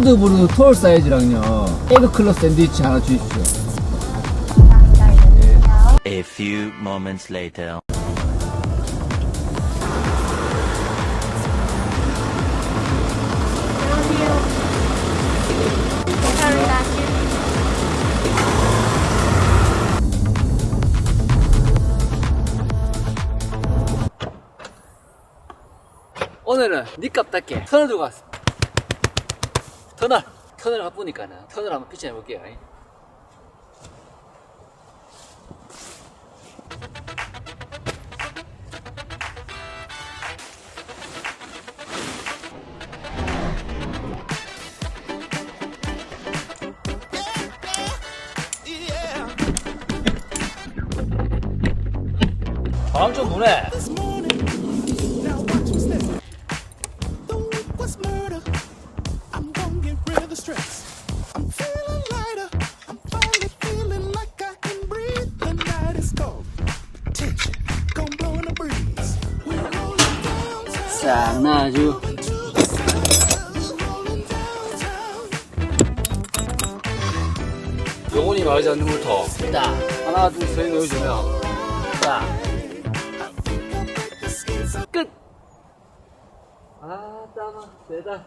콜드브루 톨 사이즈랑요. 에그 클럽 샌드위치 하나 주십시오. A few moments later. 오늘은 니값답게 터널 들고 왔습니다 터널 터널 가보니까는 터널 한번 피치해 볼게요. 바람 좀 부네 영혼이 말하지 않는 물터 자 하나 둘 셋 넣어주면. 자. 끝! 아 땀아 대단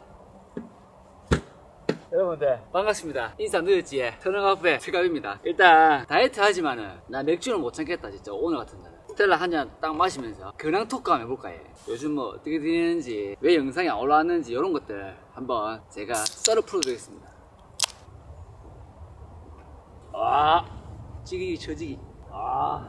여러분들 반갑습니다. 인사 늦었지에 터널 카페 최갑입니다. 일단 다이어트 하지만은 나 맥주는 못 참겠다 진짜. 오늘 같은 날은. 스텔라 한 잔 딱 마시면서 근황 토크 한번 해볼까 해 요즘 뭐 어떻게 지내는지 왜 영상이 안 올라왔는지 이런 것들 한번 제가 썰어 풀어드리겠습니다 아, 찌기 처지기. 아.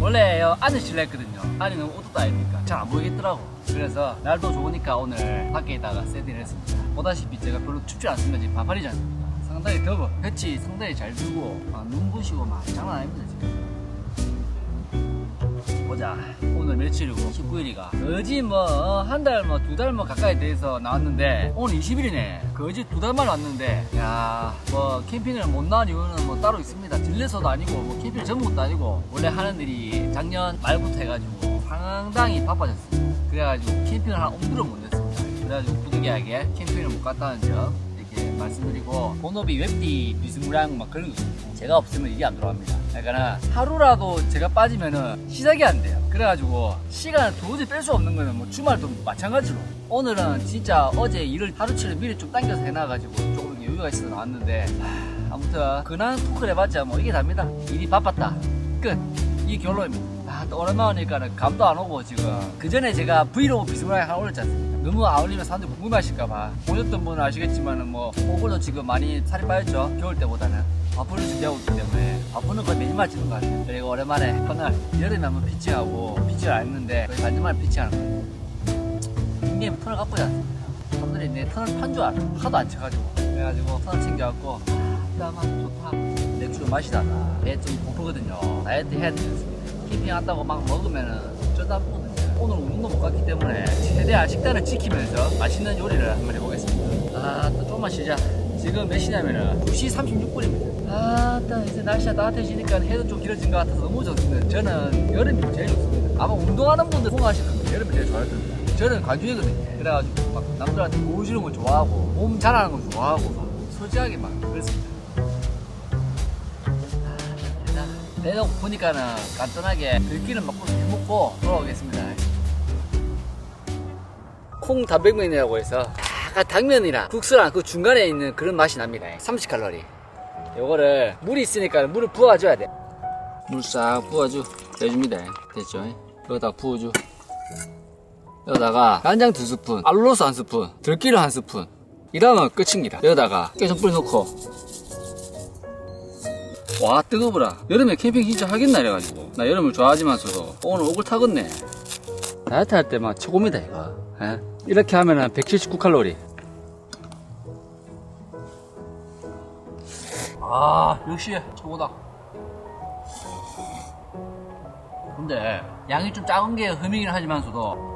원래 요 안에 실려 했거든요. 안에 너무 어둡다 아닙니까? 잘 안 보이겠더라고. 그래서 날도 좋으니까 오늘 밖에 있다가 세팅을 했습니다. 보다시피 제가 별로 춥지 않습니다. 지금 않습니까? 상당히 더워. 볕이 상당히 잘 들고 막 눈부시고 막 장난 아닙니다 지금. 보자. 오늘 며칠이고 19일이가. 거지 뭐 한 달 뭐 두 달 뭐 가까이 돼서 나왔는데 오늘 20일이네. 거지 두 달만 왔는데. 야 뭐 캠핑을 못 나온 이유는 뭐 따로 있습니다. 들려서도 아니고 뭐 캠핑을 전부 것도 아니고 원래 하는 일이 작년 말부터 해가지고 상당히 바빠졌습니다 그래가지고 캠핑을 한 옴두를 못 냈습니다. 그래가지고 부득이하게 캠핑을 못 갔다는 점 말씀드리고 본업이 웹디 비스무랑 막 그런 거. 제가 없으면 이게 안 들어갑니다. 그러니까 하루라도 제가 빠지면은 시작이 안 돼요. 그래가지고 시간을 도저히 뺄 수 없는 거는 뭐 주말도 마찬가지로 오늘은 진짜 어제 일을 하루치를 미리 좀 당겨서 해놔가지고 조금 여유가 있어서 나왔는데 하, 아무튼 근황 토크를 해봤자 뭐 이게 답니다. 일이 바빴다. 끝. 이 결론입니다. 아, 또 오랜만이니까는 감도 안 오고 지금. 그 전에 제가 브이로그 비스무라이 하나 올렸지 않습니까? 너무 안 올리면 사람들이 궁금하실까봐. 보셨던 분은 아시겠지만은 뭐 오글도 지금 많이 살이 빠졌죠? 겨울 때보다는. 바쁘를 준비하고 있기 때문에. 바쁘는 거의 매일만 찍는 것 같아요. 그리고 오랜만에 터널 여름에 한번 피칭하고 피칭을 안 했는데 거의 반년만에 피칭하는 거예요. 닉네임 터널 갖고 있지 않습니까? 사람들이 내 터널 판줄 알아. 하도 안 쳐가지고. 그래가지고 터널 챙겨갖고 땀 아 좋다. 맥주 마시다가. 배좀 고프거든요. 다이어트 해야 되겠습니 다 캠핑 왔다고 막 먹으면은 쩌다 보거든요. 오늘 운동도 못 갔기 때문에 최대한 식단을 지키면서 맛있는 요리를 한번 해보겠습니다. 아 또 조금만 쉬자. 지금 몇 시냐면은 2시 36분입니다. 아따 이제 날씨가 따뜻해지니까 해도 좀 길어진 것 같아서 너무 좋습니다. 저는 여름이 제일 좋습니다. 아마 운동하는 분들 통하실 겁니다. 여름이 제일 좋아할 겁니다. 저는 관중이거든요. 그래가지고 막 남들한테 보여주는 걸 좋아하고 몸 자라는 걸 좋아하고 막 솔직하게 막 그렇습니다 내가 보니까는 간단하게 들기름 먹고 해먹고 돌아오겠습니다. 콩 단백면이라고 해서 약간 당면이랑 국수랑 그 중간에 있는 그런 맛이 납니다. 30칼로리. 요거를 물이 있으니까 물을 부어줘야 돼. 물 싹 부어줘. 해줍니다. 됐죠? 여기다 부어줘. 여기다가 간장 두 스푼, 알로스 한 스푼, 들기름 한 스푼. 이러면 끝입니다. 여기다가 깨 좀 뿌려놓고 와 뜨거워라. 여름에 캠핑 진짜 하겠나 이래가지고. 나 여름을 좋아하지만서도 오늘 오글 타겠네. 다이어트 할 때만 최고입니다 이거. 예? 이렇게 하면은 179칼로리. 아 역시 최고다. 근데 양이 좀 작은 게 흠이긴 하지만서도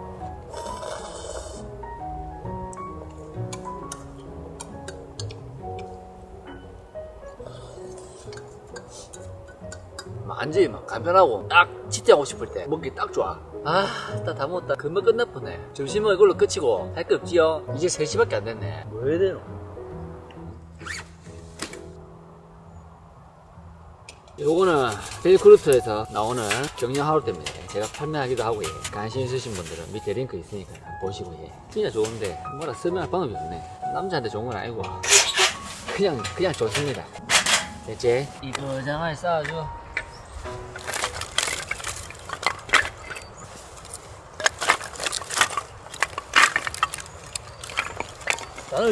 완전히 막 간편하고 딱 치팅하고 싶을 때 먹기 딱 좋아. 아, 딱다 먹었다. 금방 끝났네. 점심은 이걸로 끝이고 할거 없지요? 이제 3시밖에 안 됐네. 뭐 해야 되노? 요거는 벨크루트에서 나오는 경량 하루때입니다 제가 판매하기도 하고 예. 관심 있으신 분들은 밑에 링크 있으니까 보시고 예. 진짜 좋은데 뭐라 설명할 방법이 없네 남자한테 좋은 건 아니고 그냥 그냥 좋습니다 됐지? 이거 장을 쌓아줘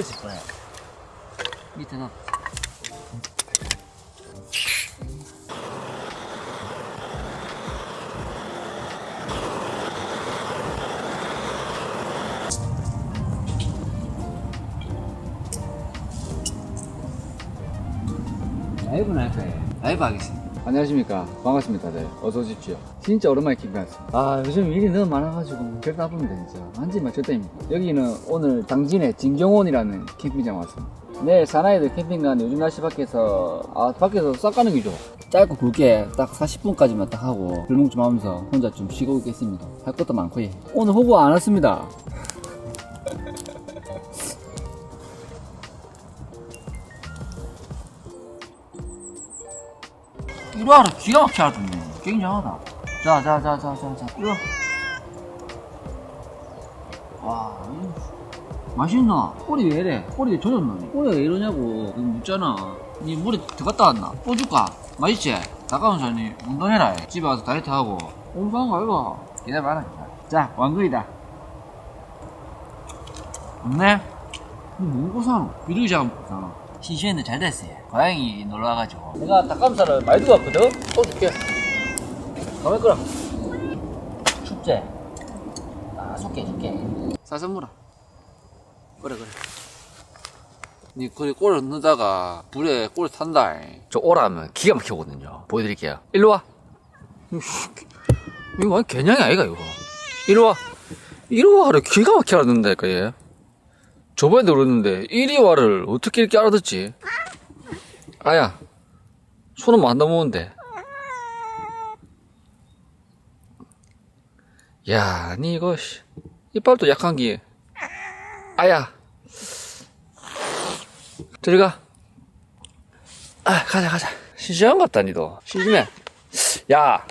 집 거네 밑에 놔 라이브는 할 거예요. 라이브 하겠습니다. 안녕하십니까. 반갑습니다. 네. 어서 오십시오. 진짜 오랜만에 캠핑왔습니다. 아, 요즘 일이 너무 많아가지고, 별 바쁩니다, 진짜. 완전히 맞췄다입니다. 여기는 오늘 당진의 진경원이라는 캠핑장 왔습니다. 네, 사나이들 캠핑간 요즘 날씨 밖에서, 아, 밖에서 싹 가는 기죠. 짧고 굵게 딱 40분까지만 딱 하고, 불멍 좀 하면서 혼자 좀 쉬고 있겠습니다. 할 것도 많고, 예. 오늘 호구 안 왔습니다. 이리 와라 기가 막히게 하던데 굉장하다 자자자자자자 이거 와 이거 맛있나? 꼬리 왜 이래? 꼬리 왜 조졌노? 꼬리가 왜 이러냐고 이거 묻잖아 니 물에 들어갔다 왔나? 뽀줄까? 맛있지? 가까운 사람이 운동해라 집에 와서 다이어트하고 운동한 거 이거 기다려봐라 자 왕거이다 없네? 뭔고 사노? 비둘기 잡았잖아 신시했는데 잘 됐어요. 고양이 놀러 와가지고. 내가 닭가슴살을 많이 두고 왔거든? 또 줄게. 가만 끄라. 춥지? 아 속게 해줄게 사선 물어 그래 그래. 니 그래 꼴을 넣다가 불에 꼴 탄다. 저 오라면 기가 막히거든요. 보여드릴게요. 일로 와. 이거 완전 개냥이 아이가 이거. 이리 와. 이리 와를 기가 막히게 알아듣는다니까 얘 저번에도 그랬는데 이리 와를 어떻게 이렇게 알아듣지? 아야 손은 뭐안 넘어오는데. 야, 니 이거 씨, 이빨도 약한 게. 아야 저리 가. 아, 가자 가자. 시시한 것 같다 니도. 시심해. 야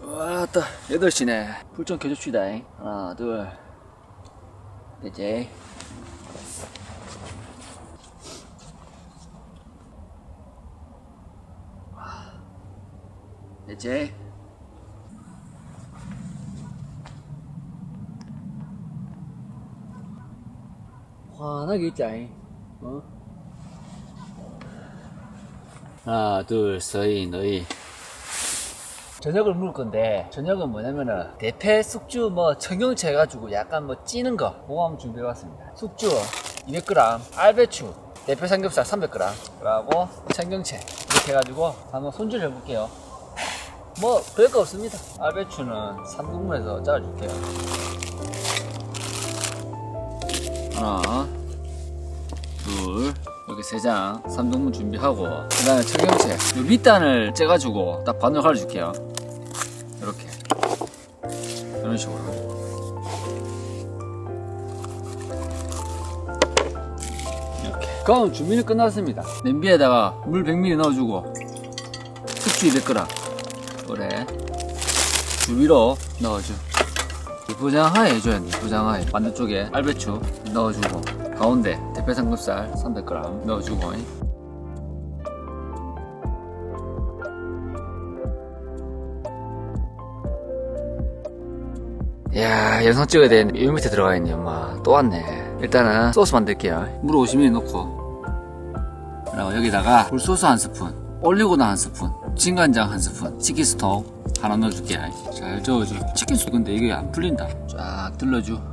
와따 8시네. 불 좀 켜줍시다. 하나 둘 됐지 됐지 환하게 있자. 어? 하나 둘셋 너희 저녁을 먹을 건데 저녁은 뭐냐면은 대패 숙주 뭐 청경채 해가지고 약간 뭐 찌는 거 그거 한번 준비해봤습니다. 숙주 200g 알배추 대패 삼겹살 300g 그리고 청경채 이렇게 해가지고 한번 손질 해볼게요. 뭐 별거 없습니다. 알배추는 3등분해서 잘라줄게요. 하나 둘 이렇게 세장 3등분 준비하고 그 다음에 청경채. 요 밑단을 째가지고 딱 반으로 갈아줄게요. 이렇게. 이런 식으로. 이렇게. 그럼 준비는 끝났습니다. 냄비에다가 물 100ml 넣어주고 숙주 200g 그래. 주위로 넣어줘. 부장하에 해줘야 돼. 부장하에. 반대쪽에 알배추 넣어주고 가운데 대패 삼겹살 300g 넣어주고. 야 영상 찍어야 되는데 이 밑에 들어가 있네 엄마. 또 왔네. 일단은 소스 만들게요. 물 50ml 넣고. 그리고 여기다가 굴소스 한 스푼 올리고당 한 스푼 진간장 한 스푼 치킨 스톡 하나 넣어줄게. 잘 저어줘. 치킨 스톡 근데 이게 안 풀린다. 쫙 들러줘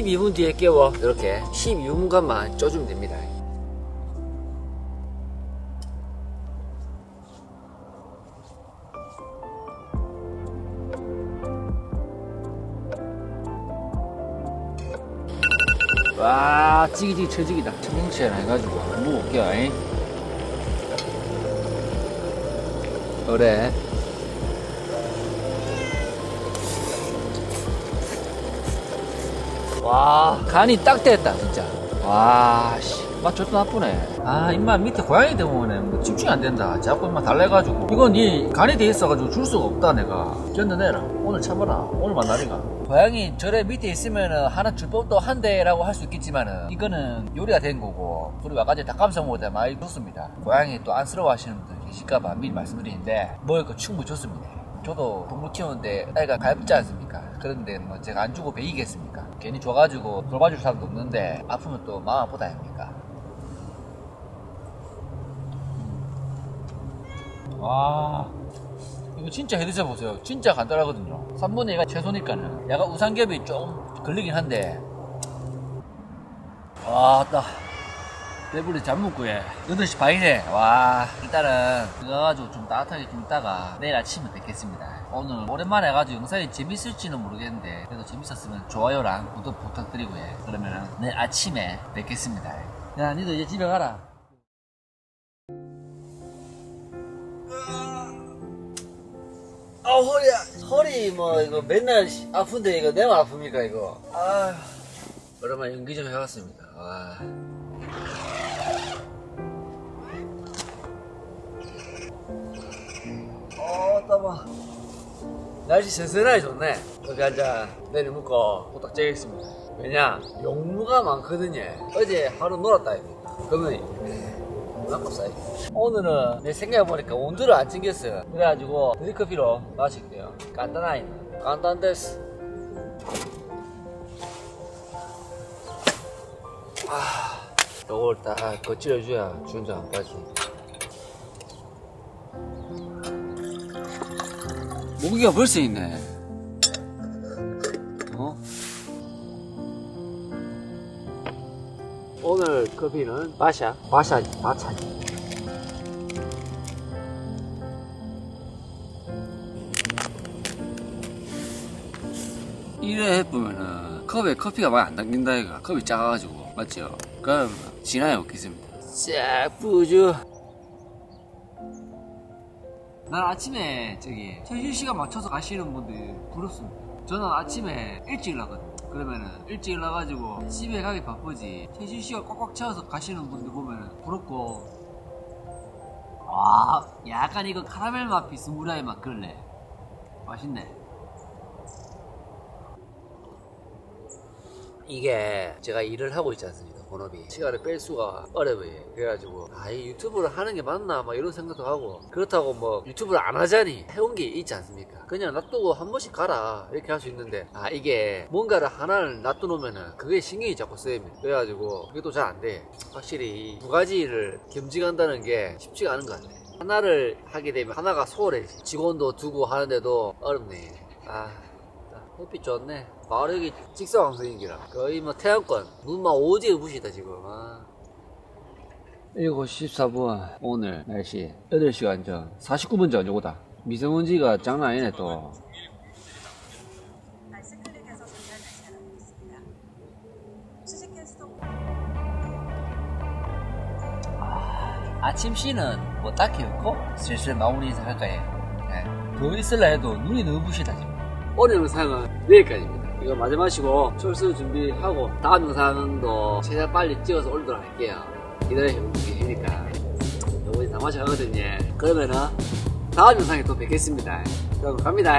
12분 뒤에 깨워. 이렇게 12분간만 쪄주면 됩니다. 와, 찌기찌기 처지기다. 청경채나 해가지고 먹어볼게요. 잉? 그래. 와, 간이 딱 됐다, 진짜. 와, 씨. 맛 좋다 나쁘네. 아, 입맛 밑에 고양이 때문에 뭐 집중이 안 된다. 자꾸 입맛 달래가지고. 이건 이 간이 돼 있어가지고 줄 수가 없다, 내가. 견뎌내라. 오늘 참아라. 오늘만 날이가. 고양이 절에 밑에 있으면은 하나 줄 법도 한대라고 할 수 있겠지만은 이거는 요리가 된 거고 아까 전에 닭감성 때 많이 좋습니다. 고양이 또 안쓰러워 하시는 분들 계실까봐 미리 말씀드리는데 먹을 거 충분히 좋습니다. 저도 동물 키우는데 애가 가엽지 않습니까? 그런데 뭐 제가 안 주고 베이겠습니까? 괜히 줘가지고 돌봐줄 사람도 없는데 아프면 또 마음 아프다 아닙니까? 와 이거 진짜 해 드셔 보세요. 진짜 간단하거든요. 3분의 1가 채소니까는. 약간 우삼겹이 좀 걸리긴 한데. 와따 배불리 잠 먹고 해 8시 반이네. 와 일단은 그거 가지고 좀 따뜻하게 좀 있다가 내일 아침에 뵙겠습니다. 오늘 오랜만에 해가지고 영상이 재밌을지는 모르겠는데 그래도 재밌었으면 좋아요랑 구독 부탁드리고 해 그러면은 내일 아침에 뵙겠습니다. 야 니도 이제 집에 가라. 아 허리야 허리 뭐 이거 맨날 시- 아픈데 이거 내만 아픕니까 이거? 아 오랜만에 연기 좀 해봤습니다. 와. 어 따마 날씨 선선하게 좋네. 여기 앉아 내일 먹고 호딱 째겠습니다. 왜냐 용무가 많거든요. 어제 하루 놀았다 아닙니까 그러면 아깝사이 오늘은 내 생각해보니까 온도를 안 챙겼어요. 그래가지고 드립커피로 마실게요. 간단하게 간단데스. 아 요걸 딱 거칠어줘야 주운자 안 빠지 모기가 벌써 있네. 어? 오늘 커피는 마샤 마샤 마차 이래 해보면은 컵에 커피가 많이 안 당긴다 이가 컵이 작아가지고. 맞죠? 그럼 진하게 먹겠습니다. 싹 부어줘 난 아침에 저기 퇴실 시간 맞춰서 가시는 분들 부럽습니다. 저는 아침에 일찍 일어나거든요. 그러면은 일찍 일어나가지고 집에 가기 바쁘지 퇴실 시간 꽉꽉 채워서 가시는 분들 보면은 부럽고 와 약간 이거 카라멜 맛 비스무라의 맛 그럴래 맛있네. 이게 제가 일을 하고 있지 않습니까 본업이 시간을 뺄 수가 어려워요. 그래가지고 아이 유튜브를 하는 게 맞나? 막 이런 생각도 하고 그렇다고 뭐 유튜브를 안 하자니 해온 게 있지 않습니까? 그냥 놔두고 한 번씩 가라. 이렇게 할 수 있는데 아 이게 뭔가를 하나를 놔둬놓으면은 그게 신경이 자꾸 쓰입니다. 그래가지고 그게 또 잘 안 돼. 확실히 이두 가지를 겸직한다는 게 쉽지가 않은 것 같아 하나를 하게 되면 하나가 소홀해지. 직원도 두고 하는데도 어렵네. 아 햇빛 좋네. 바로 여기 직사광선인기라. 거의 뭐 태양권. 눈만 오지게 부시다 지금. 아. 7시 14분 오늘 날씨 8시간 전 49분 전 요거다. 미세먼지가 장난 아니네 또. 수직캐스터 아침 씨는 뭐 딱히 없고 슬슬 마무리 인사할까요? 네. 더 있을라 해도 눈이 너무 부시다 지금. 오늘 영상은 여기까지입니다. 이거 마지막이고 철수 준비하고 다음 영상도 최대한 빨리 찍어서 올리도록 할게요. 기다려 계시니까 요번에 다 마셔가거든요. 그러면은 다음 영상에 또 뵙겠습니다. 그럼 갑니다.